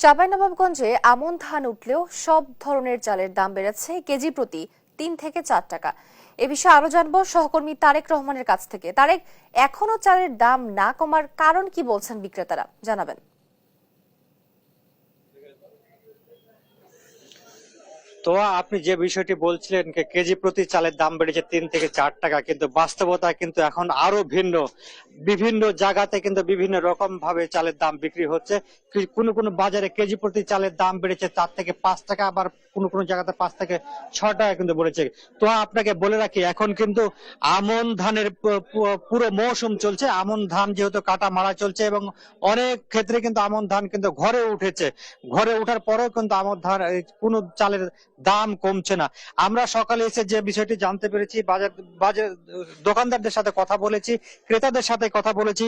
চাঁপাইনবাবগঞ্জে আমন ধান উঠলেও সব ধরনের চালের দাম বেড়েছে কেজি প্রতি তিন থেকে চার টাকা। এ বিষয়ে আরও জানব সহকর্মী তারেক রহমানের কাছ থেকে। তারেক, এখনও চালের দাম না কমার কারণ কি বলছেন বিক্রেতারা? জানাবেন। তো আপনি যে বিষয়টি বলছিলেন কেজি প্রতি চালের দাম বেড়েছে তিন থেকে চার টাকা, কিন্তু বাস্তবতা কিন্তু এখন আরও ভিন্ন। বিভিন্ন জায়গাতে কিন্তু বিভিন্ন রকম ভাবে চালের দাম বিক্রি হচ্ছে। কোনো কোনো বাজারে কেজি প্রতি চালের দাম বেড়েছে চার থেকে পাঁচ টাকা, আবার কোনো কোনো জায়গাতে পাঁচ থেকে ছ টাকা কিন্তু বেড়েছে। তো আপনাকে বলে রাখি, এখন কিন্তু আমন ধানের পুরো মৌসুম চলছে। আমন ধান যেহেতু কাটা মারা চলছে এবং অনেক ক্ষেত্রে কিন্তু আমন ধান কিন্তু ঘরে উঠেছে। ঘরে ওঠার পরেও কিন্তু আমন ধান কোনো চালের দাম কমছে না। আমরা সকালে এসে যে বিষয়টি জানতে পেরেছি, বাজার বাজার, দোকানদারদের সাথে কথা বলেছি, ক্রেতাদের সাথে কথা বলেছি,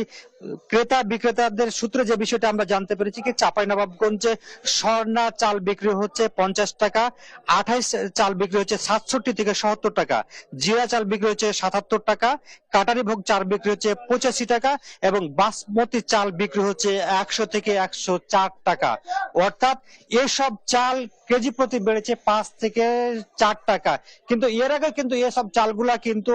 ক্রেতা বিক্রেতাদের সূত্রে যে বিষয়টা আমরা জানতে পেরেছি কি চাঁপাইনবাবগঞ্জে স্বর্ণা চাল বিক্রি হচ্ছে পঞ্চাশ টাকা, আঠাইশ চাল বিক্রি হচ্ছে সাতষট্টি থেকে সত্তর টাকা, জিরা চাল বিক্রি হচ্ছে সাতাত্তর টাকা কাটারি ভোগ চাল বিক্রি হচ্ছে পঁচাশি টাকা এবং বাসমতি চাল বিক্রি হচ্ছে একশো থেকে একশো চার টাকা। অর্থাৎ এসব চাল কেজি প্রতি বেড়েছে পাঁচ থেকে চার টাকা। কিন্তু এর আগে কিন্তু এসব চালগুলা কিন্তু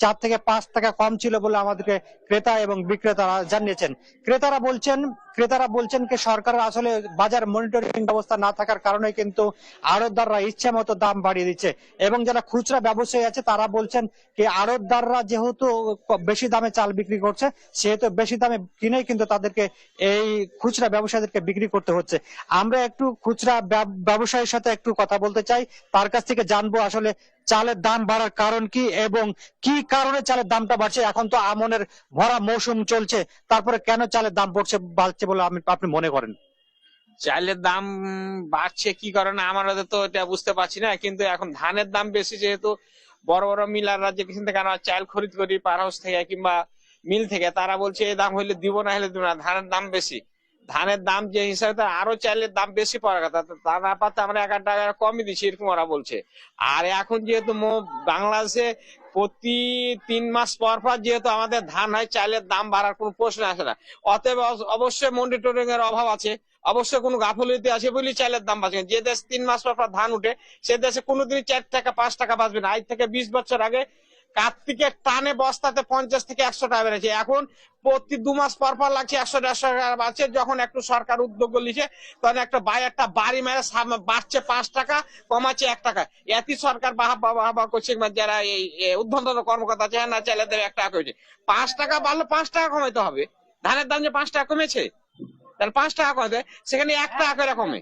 চার থেকে পাঁচ টাকা কম ছিল বলে আমাদেরকে ক্রেতা এবং বিক্রেতারা জানিয়েছেন। ক্রেতারা বলছেন ক্রেতারা বলছেন কি, সরকারের আসলে বাজার মনিটরিং ব্যবস্থা না থাকার কারণে কিন্তু আড়তদাররা ইচ্ছা মতো দাম বাড়িয়ে দিচ্ছে। এবং যারা খুচরা ব্যবসায়ী আছে, তারা বলছেন কি, আড়তদাররা যেহেতু বেশি দামে চাল বিক্রি করছে, সেহেতু বেশি দামে কিনে কিন্তু তাদেরকে এই খুচরা ব্যবসায়ীদেরকে বিক্রি করতে হচ্ছে। আমরা একটু খুচরা ব্যবসায়ীর সাথে একটু কথা বলতে চাই। তার কাছ থেকে জানব আসলে চালের দাম বাড়ার কারণ কি এবং কি কারণে চালের দামটা বাড়ছে? এখন তো আমনের ভরা মৌসুম চলছে, তারপরে কেন চালের দাম পড়ছে বাড়ছে বলে আমি, আপনি মনে করেন? চালের দাম বাড়ছে কি কারণে আমরা তো এটা বুঝতে পারছি না, কিন্তু এখন ধানের দাম বেশি যেহেতু, বড় বড় মিলাররা যেখান থেকে আমরা চাল খরিদ করি পার থেকে কিংবা মিল থেকে, তারা বলছে এই দাম হইলে দিব, না হলে দিব না, ধানের দাম বেশি। ধানের দাম যে হিসাবে আরও চালের দাম বেশি পড়ার কথা। তো না পাতে আমরা এক টাকা কমই দিচ্ছি, এরকম ওরা বলছে। আর এখন যেহেতু বাংলাদেশে প্রতি তিন মাস পর পর যেহেতু আমাদের ধান হয় চালের দাম বাড়ার কোনো প্রশ্ন আসে না। অতএব অবশ্য- অবশ্যই মনিটরিং এর অভাব আছে। অবশ্যই কোনো গাফলতি আছে বলেই চালের দাম বাঁচবে যে দেশ তিন মাস পর পর ধান উঠে, সে দেশে কোনোদিনই চার টাকা পাঁচ টাকা বাঁচবে না। আজ থেকে বিশ বছর আগে কার্তিকের টানে বস্তাতে পঞ্চাশ থেকে একশো টাকা বেড়েছে। এখন প্রতি দু মাস পর পর লাগছে একশো দেড়শো টাকা বাড়ছে। যখন একটু সরকার উদ্যোগ নিয়েছে তখন একটা বাই একটা বাড়ি মেরে বাড়ছে পাঁচ টাকা, কমাচ্ছে এক টাকা। এতই সরকার বাহা বাহা করছে মানে যারা এই উদ্ভন্ত কর্মকর্তা আছে, না চাইলে দেবে এক টাকা কমেছে। পাঁচ টাকা বাড়লে পাঁচ টাকা কমাইতে হবে। ধানের দাম যে পাঁচ টাকা কমেছে, তাহলে পাঁচ টাকা কমে সেখানে এক টাকা করে কমে।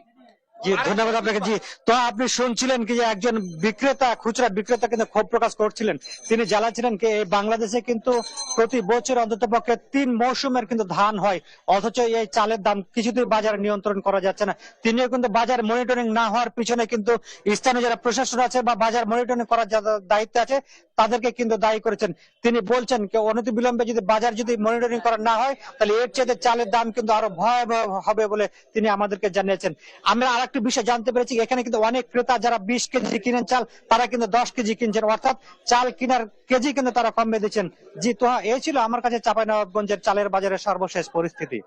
জি, ধন্যবাদ আপনাকে, জি। তো আপনি শুনছিলেন কি একজন বিক্রেতা, খুচরা বিক্রেতা কিন্তু ক্ষোভ প্রকাশ করছিলেন। তিনি জ্বালাচ্ছিলেন কি বাংলাদেশে কিন্তু প্রতি বছর অন্তত পক্ষে তিন মৌসুমের কিন্তু ধান হয়, অথচ এই চালের দাম কিছুতেই বাজারে নিয়ন্ত্রণ করা যাচ্ছে না। তিনিও কিন্তু বাজার মনিটরিং না হওয়ার পিছনে কিন্তু স্থানীয় যারা প্রশাসন আছে বা বাজার মনিটরিং করার যারা দায়িত্ব আছে তাদেরকে কিন্তু দায়ী করেছেন। তিনি বলছেন কি, অনতি বিলম্বে যদি বাজার যদি মনিটরিং করা না হয়, তাহলে এর চেয়ে চালের দাম কিন্তু আরও ভয়াবহ হবে বলে তিনি আমাদেরকে জানিয়েছেন। আমরা আরেকটি বিষয় জানতে পেরেছি এখানে কিন্তু অনেক ক্রেতা যারা বিশ কেজি কিনেন চাল, তারা কিন্তু দশ কেজি কিনছেন। অর্থাৎ চাল কেনার কেজি কিন্তু তারা কমে দিচ্ছেন জি তো এই ছিল আমার কাছে চাঁপাইনবাবগঞ্জের চালের বাজারের সর্বশেষ পরিস্থিতি।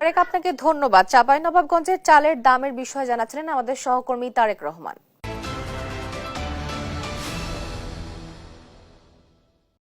তারেক, আপনাকে ধন্যবাদ। চাঁপাইনবাবগঞ্জের চালের দামের বিষয়ে জানাচ্ছিলেন আমাদের সহকর্মী তারেক রহমান।